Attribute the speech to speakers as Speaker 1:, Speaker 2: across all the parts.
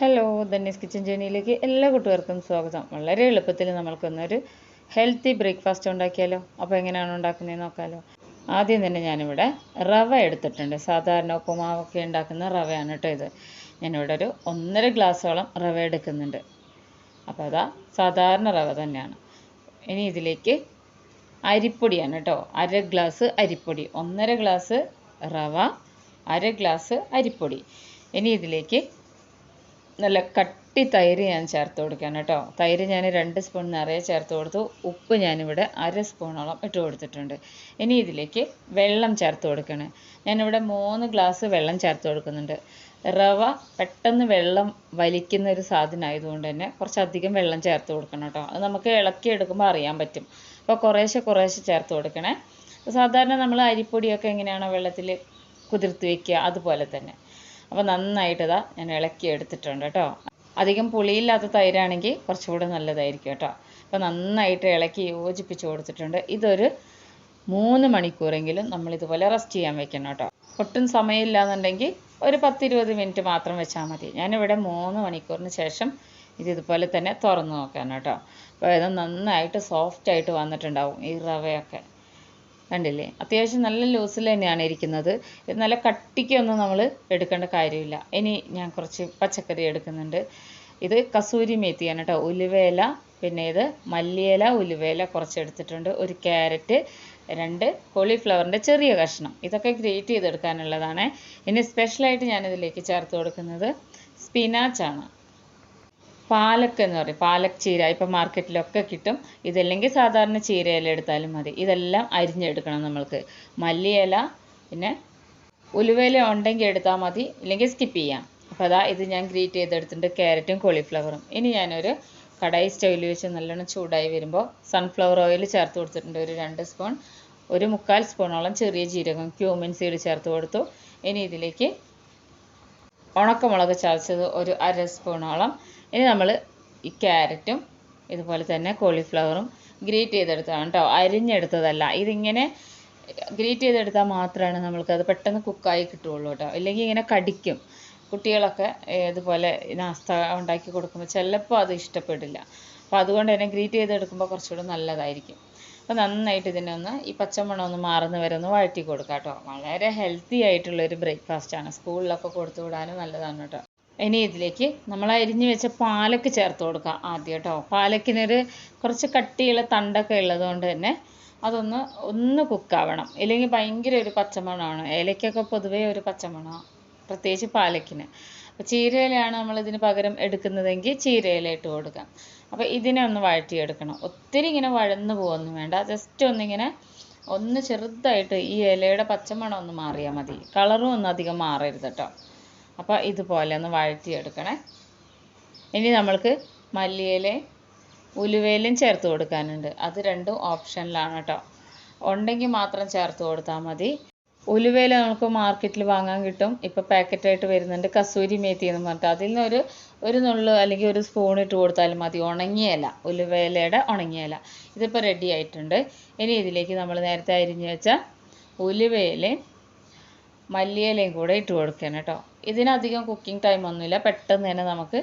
Speaker 1: Hello ധന്യസ് kitchen ജേണിയിലേക്ക് എല്ലാ കൂട്ടുകാർക്കും സ്വാഗതം. വളരെ എളുപ്പത്തിൽ നമ്മൾക്കൊന്നൊരു ഹെൽത്തി ബ്രേക്ക്ഫാസ്റ്റ് ഉണ്ടാക്കിയാലോ? അപ്പോൾ എങ്ങനെയാണ് ഉണ്ടാക്കുന്നതെന്ന് നോക്കാമല്ലോ ആദ്യം തന്നെ ഞാനിവിടെ റവ എടുത്തിട്ടുണ്ട്. സാധാരണ ഉപ്പുമാവൊക്കെ ഉണ്ടാക്കുന്ന റവയാണ് കേട്ടോ ഇത്. ഞാനിവിടെ ഒരു ഒന്നര ഗ്ലാസ്സോളം റവ എടുക്കുന്നുണ്ട്. അപ്പോൾ അതാ സാധാരണ റവ തന്നെയാണ്. ഇനി ഇതിലേക്ക് അരിപ്പൊടിയാണ് കേട്ടോ. അര ഗ്ലാസ് അരിപ്പൊടി. ഒന്നര ഗ്ലാസ് റവ അര ഗ്ലാസ് അരിപ്പൊടി. ഇനി ഇതിലേക്ക് നല്ല കട്ടി തൈര് ഞാൻ ചേർത്ത് കൊടുക്കുകയാണ് കേട്ടോ. തൈര് ഞാൻ രണ്ട് സ്പൂൺ നിറയെ ചേർത്ത് കൊടുത്തു. ഉപ്പ് ഞാനിവിടെ അര സ്പൂണോളം ഇട്ട് കൊടുത്തിട്ടുണ്ട്. ഇനി ഇതിലേക്ക് വെള്ളം ചേർത്ത് കൊടുക്കണേ ഞാനിവിടെ മൂന്ന് ഗ്ലാസ് വെള്ളം ചേർത്ത് കൊടുക്കുന്നുണ്ട്. റവ പെട്ടെന്ന് വെള്ളം വലിക്കുന്ന ഒരു സാധനം ആയതുകൊണ്ട് തന്നെ കുറച്ചധികം വെള്ളം ചേർത്ത് കൊടുക്കണം കേട്ടോ. അത് നമുക്ക് ഇളക്കി എടുക്കുമ്പോൾ അറിയാൻ പറ്റും. അപ്പോൾ കുറേശ്ശെ കുറേശ്ശെ ചേർത്ത് കൊടുക്കണേ. സാധാരണ നമ്മൾ അരിപ്പൊടിയൊക്കെ എങ്ങനെയാണോ വെള്ളത്തിൽ കുതിർത്ത് വെക്കുക അതുപോലെ തന്നെ. അപ്പോൾ നന്നായിട്ട് ഇതാ ഞാൻ ഇളക്കി എടുത്തിട്ടുണ്ട് കേട്ടോ. അധികം പുളിയില്ലാത്ത തൈരാണെങ്കിൽ കുറച്ചുകൂടെ നല്ലതായിരിക്കും കേട്ടോ. അപ്പോൾ നന്നായിട്ട് ഇളക്കി യോജിപ്പിച്ച് കൊടുത്തിട്ടുണ്ട്. ഇതൊരു മൂന്ന് മണിക്കൂറെങ്കിലും നമ്മൾ ഇതുപോലെ റെസ്റ്റ് ചെയ്യാൻ വെക്കണം കേട്ടോ. ഒട്ടും സമയമില്ലാന്നുണ്ടെങ്കിൽ ഒരു പത്തിരുപത് മിനിറ്റ് മാത്രം വെച്ചാൽ മതി. ഞാനിവിടെ മൂന്ന് മണിക്കൂറിന് ശേഷം ഇത് ഇതുപോലെ തന്നെ തുറന്നു നോക്കാൻ കേട്ടോ. അപ്പോൾ ഇത് നന്നായിട്ട് സോഫ്റ്റ് ആയിട്ട് വന്നിട്ടുണ്ടാവും ഈ റവയൊക്കെ. കണ്ടില്ലേ? അത്യാവശ്യം നല്ല ലൂസിൽ തന്നെയാണ് ഇരിക്കുന്നത്. നല്ല കട്ടിക്കൊന്നും നമ്മൾ എടുക്കേണ്ട കാര്യമില്ല. ഇനി ഞാൻ കുറച്ച് പച്ചക്കറി എടുക്കുന്നുണ്ട്. ഇത് കസൂരി മേത്തിയാണ് കേട്ടോ ഉലുവേല പിന്നെ ഇത് മല്ലിയില ഉലുവേല കുറച്ച് എടുത്തിട്ടുണ്ട് ഒരു ക്യാരറ്റ് രണ്ട് കോളിഫ്ലവറിന്റെ ചെറിയ കഷ്ണം. ഇതൊക്കെ ഗ്രേറ്റ് ചെയ്തെടുക്കാനുള്ളതാണ്. ഇനി സ്പെഷ്യലായിട്ട് ഞാനിതിലേക്ക് ചേർത്ത് കൊടുക്കുന്നത് സ്പിനാച്ചാണ് പാലക്ക് എന്ന് പറയും. പാലക് ചീര ഇപ്പം മാർക്കറ്റിലൊക്കെ കിട്ടും. ഇതല്ലെങ്കിൽ സാധാരണ ചീരയില എടുത്താലും മതി. ഇതെല്ലാം അരിഞ്ഞെടുക്കണം നമ്മൾക്ക്. മല്ലിയില പിന്നെ ഉലുവേല ഉണ്ടെങ്കിൽ എടുത്താൽ മതി. ഇല്ലെങ്കിൽ സ്കിപ്പ് ചെയ്യാം. അപ്പോൾ അതാ ഇത് ഞാൻ ഗ്രേറ്റ് ചെയ്തെടുത്തിട്ടുണ്ട്. ക്യാരറ്റും കോളിഫ്ലവറും. ഇനി ഞാനൊരു കടായി സ്റ്റൗവിൽ വെച്ച് നല്ലോണം ചൂടായി വരുമ്പോൾ സൺഫ്ലവർ ഓയിൽ ചേർത്ത് കൊടുത്തിട്ടുണ്ട്. ഒരു രണ്ട് സ്പൂൺ. ഒരു മുക്കാൽ സ്പൂണോളം ചെറിയ ജീരകം ക്യൂമിൻ സീഡ് ചേർത്ത് കൊടുത്തു. ഇനി ഇതിലേക്ക് ഉണക്കമുളക് ചതച്ചത് ഒരു അര സ്പൂണോളം. ഇനി നമ്മൾ ഈ ക്യാരറ്റും ഇതുപോലെ തന്നെ കോളിഫ്ലവറും ഗ്രേറ്റ് ചെയ്തെടുത്തതാണ് കേട്ടോ. അരിഞ്ഞെടുത്തതല്ല. ഇതിങ്ങനെ ഗ്രേറ്റ് ചെയ്തെടുത്താൽ മാത്രമാണ് നമ്മൾക്കത് പെട്ടെന്ന് കുക്കായി കിട്ടുകയുള്ളൂ കേട്ടോ. ഇല്ലെങ്കിൽ ഇങ്ങനെ കടിക്കും. കുട്ടികളൊക്കെ ഇതുപോലെ നാസ്ത ഉണ്ടാക്കി കൊടുക്കുമ്പോൾ ചിലപ്പോൾ അത് ഇഷ്ടപ്പെടില്ല. അപ്പോൾ അതുകൊണ്ട് തന്നെ ഗ്രേറ്റ് ചെയ്തെടുക്കുമ്പോൾ കുറച്ചുകൂടി നല്ലതായിരിക്കും. അപ്പോൾ നന്നായിട്ട് ഇതിനെ ഒന്ന് ഈ പച്ചമണം ഒന്ന് മാറുന്ന വരെ ഒന്ന് വഴറ്റി കൊടുക്കാം കേട്ടോ. വളരെ ഹെൽത്തി ആയിട്ടുള്ളൊരു ബ്രേക്ക്ഫാസ്റ്റാണ്. സ്കൂളിലൊക്കെ കൊടുത്തു വിടാനും നല്ലതാണ് കേട്ടോ. ഇനി ഇതിലേക്ക് നമ്മൾ അരിഞ്ഞു വെച്ച പാലക്ക് ചേർത്ത് കൊടുക്കുക ആദ്യം കേട്ടോ. പാലക്കിനൊരു കുറച്ച് കട്ടിയുള്ള തണ്ടൊക്കെ ഉള്ളതുകൊണ്ട് തന്നെ അതൊന്ന് ഒന്ന് കുക്കാവണം ഇല്ലെങ്കിൽ ഭയങ്കര ഒരു പച്ചമണമാണ്. ഏലയ്ക്കൊക്കെ പൊതുവേ ഒരു പച്ചമണമാണ് പ്രത്യേകിച്ച് പാലക്കിന്. അപ്പോൾ ചീരയിലയാണ് നമ്മൾ ഇതിന് പകരം എടുക്കുന്നതെങ്കിൽ ചീരയില ഇട്ട് കൊടുക്കാം. അപ്പോൾ ഇതിനെ ഒന്ന് വഴറ്റിയെടുക്കണം. ഒത്തിരി ഇങ്ങനെ വഴന്നു പോകൊന്നും വേണ്ട. ജസ്റ്റ് ഒന്നിങ്ങനെ ഒന്ന് ചെറുതായിട്ട് ഈ ഇലയുടെ പച്ചമണം ഒന്ന് മാറിയാൽ മതി. കളറും ഒന്നും അധികം മാറരുത് കേട്ടോ. അപ്പോൾ ഇതുപോലെ ഒന്ന് വഴറ്റിയെടുക്കണേ. ഇനി നമ്മൾക്ക് മല്ലിയിലയും ഉലുവയിലയും ചേർത്ത് കൊടുക്കാനുണ്ട്. അത് രണ്ടും ഓപ്ഷനിലാണ് കേട്ടോ. ഉണ്ടെങ്കിൽ മാത്രം ചേർത്ത് കൊടുത്താൽ മതി. ഉലുവയില നമുക്ക് മാർക്കറ്റിൽ വാങ്ങാൻ കിട്ടും. ഇപ്പോൾ പാക്കറ്റായിട്ട് വരുന്നുണ്ട് കസൂരി മേത്തി എന്ന് പറഞ്ഞിട്ട്. അതിൽ നിന്ന് ഒരു ഒരു നുള്ളു അല്ലെങ്കിൽ ഒരു സ്പൂൺ ഇട്ട് കൊടുത്താൽ മതി. ഉണങ്ങിയല ഉലുവയിലയുടെ ഉണങ്ങിയ ഇല ഇതിപ്പോൾ റെഡി ആയിട്ടുണ്ട്. ഇനി ഇതിലേക്ക് നമ്മൾ നേരത്തെ അരിഞ്ഞു വെച്ച ഉലുവയിലയും മല്ലിയിലയും കൂടെ ഇട്ട് കൊടുക്കണം കേട്ടോ. ഇതിനധികം കുക്കിംഗ് ടൈം ഒന്നുമില്ല. പെട്ടെന്ന് തന്നെ നമുക്ക്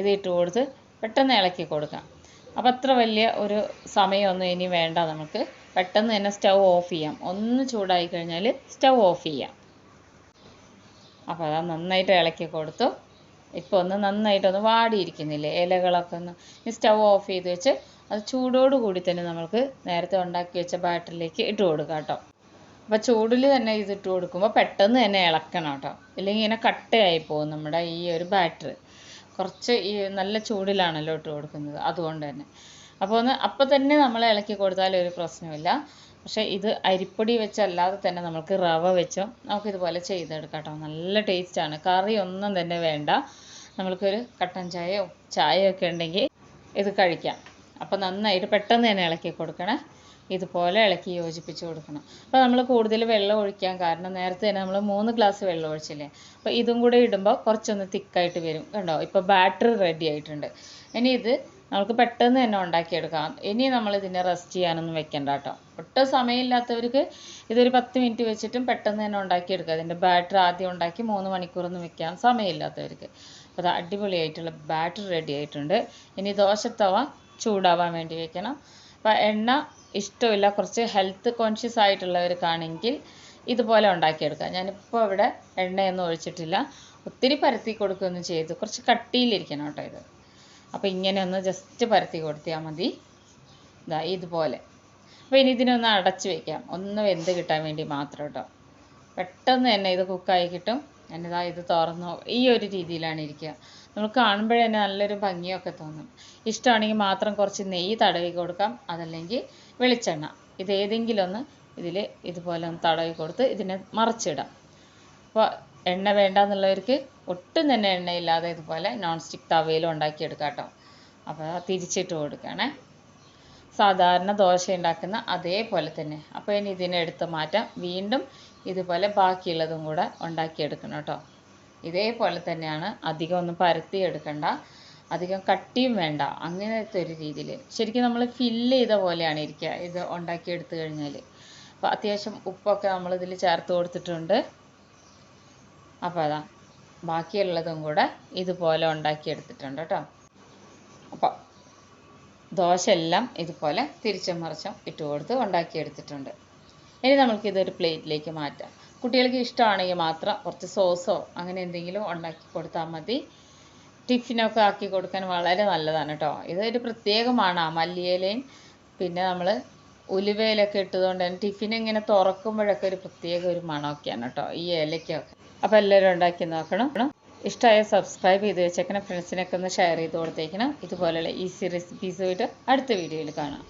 Speaker 1: ഇത് ഇട്ട് കൊടുത്ത് പെട്ടെന്ന് ഇളക്കി കൊടുക്കാം. അപ്പോൾ അത്ര വലിയ ഒരു സമയമൊന്നും ഇനി വേണ്ട നമുക്ക്. പെട്ടെന്ന് തന്നെ സ്റ്റൗ ഓഫ് ചെയ്യാം. ഒന്ന് ചൂടായി കഴിഞ്ഞാൽ സ്റ്റൗ ഓഫ് ചെയ്യാം. അപ്പോൾ അതാ നന്നായിട്ട് ഇളക്കി കൊടുത്തു. ഇപ്പോൾ ഒന്ന് നന്നായിട്ടൊന്ന് വാടിയിരിക്കുന്നില്ലേ? ഇലകളൊക്കെ ഒന്ന് ഇനി സ്റ്റൗ ഓഫ് ചെയ്ത് വെച്ച് അത് ചൂടോട് കൂടി തന്നെ നമുക്ക് നേരത്തെ ഉണ്ടാക്കി വെച്ച ബാറ്ററിലേക്ക് ഇട്ട് കൊടുക്കാം കേട്ടോ. അപ്പോൾ ചൂടിൽ തന്നെ ഇത് ഇട്ട് കൊടുക്കുമ്പോൾ പെട്ടെന്ന് തന്നെ ഇളക്കണം കേട്ടോ. ഇല്ലെങ്കിൽ ഇങ്ങനെ കട്ടയായി പോകും നമ്മുടെ ഈ ഒരു ബാറ്റർ കുറച്ച് ഈ നല്ല ചൂടിലാണല്ലോ ഇട്ട് കൊടുക്കുന്നത്. അതുകൊണ്ട് തന്നെ. അപ്പോൾ ഒന്ന് അപ്പോൾ തന്നെ നമ്മൾ ഇളക്കി കൊടുത്താൽ ഒരു പ്രശ്നമില്ല പക്ഷേ ഇത് അരിപ്പൊടി വെച്ചല്ലാതെ തന്നെ നമുക്ക് റവ വെച്ചോ നമുക്ക് ഇതുപോലെ ചെയ്തെടുക്കാം കേട്ടോ. നല്ല ടേസ്റ്റാണ് കറി ഒന്നും തന്നെ വേണ്ട. നമ്മൾക്കൊരു കട്ടൻ ചായയോ ചായയോ ഒക്കെ ഉണ്ടെങ്കിൽ ഇത് കഴിക്കാം. അപ്പോൾ നന്നായിട്ട് പെട്ടെന്ന് തന്നെ ഇളക്കി കൊടുക്കണേ. ഇതുപോലെ ഇളക്കി യോജിപ്പിച്ച് കൊടുക്കണം. അപ്പോൾ നമ്മൾ കൂടുതൽ വെള്ളം ഒഴിക്കാൻ കാരണം നേരത്തെ തന്നെ നമ്മൾ മൂന്ന് ഗ്ലാസ് വെള്ളം ഒഴിച്ചില്ലേ? അപ്പോൾ ഇതും കൂടെ ഇടുമ്പോൾ കുറച്ചൊന്ന് തിക്കായിട്ട് വരും. കണ്ടോ? ഇപ്പോൾ ബാറ്റർ റെഡി ആയിട്ടുണ്ട്. ഇനി ഇത് നമുക്ക് പെട്ടെന്ന് തന്നെ ഉണ്ടാക്കിയെടുക്കാം. ഇനി നമ്മൾ ഇതിനെ റെസ്റ്റ് ചെയ്യാനൊന്നും വെക്കണ്ട കേട്ടോ. ഒട്ടും സമയമില്ലാത്തവർക്ക് ഇതൊരു പത്ത് മിനിറ്റ് വെച്ചിട്ടും പെട്ടെന്ന് തന്നെ ഉണ്ടാക്കിയെടുക്കാം അതിന്റെ ബാറ്റർ ആദ്യം ഉണ്ടാക്കി മൂന്ന് മണിക്കൂറൊന്നും വെക്കാൻ സമയമില്ലാത്തവർക്ക്. അപ്പോൾ അത് അടിപൊളിയായിട്ടുള്ള ബാറ്റർ റെഡി ആയിട്ടുണ്ട്. ഇനി ദോശത്തവ ചൂടാവാൻ വേണ്ടി വെക്കണം. അപ്പോൾ എണ്ണ ഇഷ്ടമില്ല. കുറച്ച് ഹെൽത്ത് കോൺഷ്യസ് ആയിട്ടുള്ളവർക്കാണെങ്കിൽ ഇതുപോലെ ഉണ്ടാക്കിയെടുക്കാം. ഞാനിപ്പോൾ ഇവിടെ എണ്ണയൊന്നും ഒഴിച്ചിട്ടില്ല. ഒത്തിരി പരത്തി കൊടുക്കുകയൊന്നും ചെയ്തു കുറച്ച് കട്ടിയിലിരിക്കണം കേട്ടോ ഇത്. അപ്പോൾ ഇങ്ങനെ ഒന്ന് ജസ്റ്റ് പരത്തി കൊടുത്താൽ മതി. ഇതാ ഇതുപോലെ. അപ്പോൾ ഇനി ഇതിനൊന്ന് അടച്ച് വയ്ക്കാം ഒന്ന് വെന്ത് കിട്ടാൻ വേണ്ടി മാത്രം കേട്ടോ. പെട്ടെന്ന് തന്നെ ഇത് കുക്കായി കിട്ടും. ഞാനിതാ ഇത് തുറന്നു. ഈ ഒരു രീതിയിലാണ് ഇരിക്കുക. നമ്മൾ കാണുമ്പോഴേ തന്നെ നല്ലൊരു ഭംഗിയൊക്കെ തോന്നും. ഇഷ്ടമാണെങ്കിൽ മാത്രം കുറച്ച് നെയ്യ് തടവി കൊടുക്കാം. അതല്ലെങ്കിൽ വെളിച്ചെണ്ണ. ഇത് ഏതെങ്കിലും ഒന്ന് ഇതിൽ ഇതുപോലെ ഒന്ന് തടവി കൊടുത്ത് ഇതിനെ മറിച്ചിടാം. അപ്പോൾ എണ്ണ വേണ്ട എന്നുള്ളവർക്ക് ഒട്ടും തന്നെ എണ്ണയില്ലാതെ ഇതുപോലെ നോൺ സ്റ്റിക്ക് തവയിലും ഉണ്ടാക്കിയെടുക്കാം കേട്ടോ. അപ്പോൾ തിരിച്ചിട്ട് കൊടുക്കണേ സാധാരണ ദോശ ഉണ്ടാക്കുന്ന അതേപോലെ തന്നെ. അപ്പോൾ ഇനി ഇതിനെ എടുത്ത് മാറ്റാം. വീണ്ടും ഇതുപോലെ ബാക്കിയുള്ളതും കൂടെ ഉണ്ടാക്കിയെടുക്കണം കേട്ടോ. ഇതേപോലെ തന്നെയാണ് അധികം ഒന്നും പരത്തി എടുക്കണ്ട. അധികം കട്ടിയും വേണ്ട. അങ്ങനത്തെ ഒരു രീതിയിൽ ശരിക്കും നമ്മൾ ഫില്ല് ചെയ്ത പോലെയാണ് ഇരിക്കുക ഇത് ഉണ്ടാക്കിയെടുത്ത് കഴിഞ്ഞാൽ അപ്പോൾ അത്യാവശ്യം ഉപ്പൊക്കെ നമ്മൾ ഇതിൽ ചേർത്ത് കൊടുത്തിട്ടുണ്ട്. അപ്പോൾ അതാ. ബാക്കിയുള്ളതും കൂടെ ഇതുപോലെ ഉണ്ടാക്കിയെടുത്തിട്ടുണ്ട് കേട്ടോ. അപ്പോൾ ദോശ എല്ലാം ഇതുപോലെ തിരിച്ചും മറിച്ചും ഇട്ട് കൊടുത്ത് ഉണ്ടാക്കിയെടുത്തിട്ടുണ്ട് ഇനി നമുക്ക് ഇതൊരു പ്ലേറ്റിലേക്ക് മാറ്റാം. കുട്ടികൾക്ക് ഇഷ്ടമാണെങ്കിൽ മാത്രം കുറച്ച് സോസോ അങ്ങനെ എന്തെങ്കിലും ഉണ്ടാക്കി കൊടുത്താൽ മതി. ടിഫിനൊക്കെ ആക്കി കൊടുക്കാൻ വളരെ നല്ലതാണ് കേട്ടോ. ഇതൊരു പ്രത്യേകമാണ്. ആ മല്ലിയിലയും പിന്നെ നമ്മൾ ഉലുവയിലൊക്കെ ഇട്ടതുകൊണ്ട് തന്നെ ടിഫിൻ ഇങ്ങനെ തുറക്കുമ്പോഴൊക്കെ ഒരു പ്രത്യേക ഒരു മണമൊക്കെയാണ് കേട്ടോ. ഈ ഇലയ്ക്കൊക്കെ അപ്പോൾ എല്ലാവരും ഉണ്ടാക്കി നോക്കണം. ഇഷ്ടമായ സബ്സ്ക്രൈബ് ചെയ്ത് വെച്ചേക്കണം. ഫ്രണ്ട്സിനൊക്കെ ഒന്ന് ഷെയർ ചെയ്ത് കൊടുത്തേക്കണം. ഇതുപോലെയുള്ള ഈസി റെസിപ്പീസുമായിട്ട് അടുത്ത വീഡിയോയിൽ കാണാം.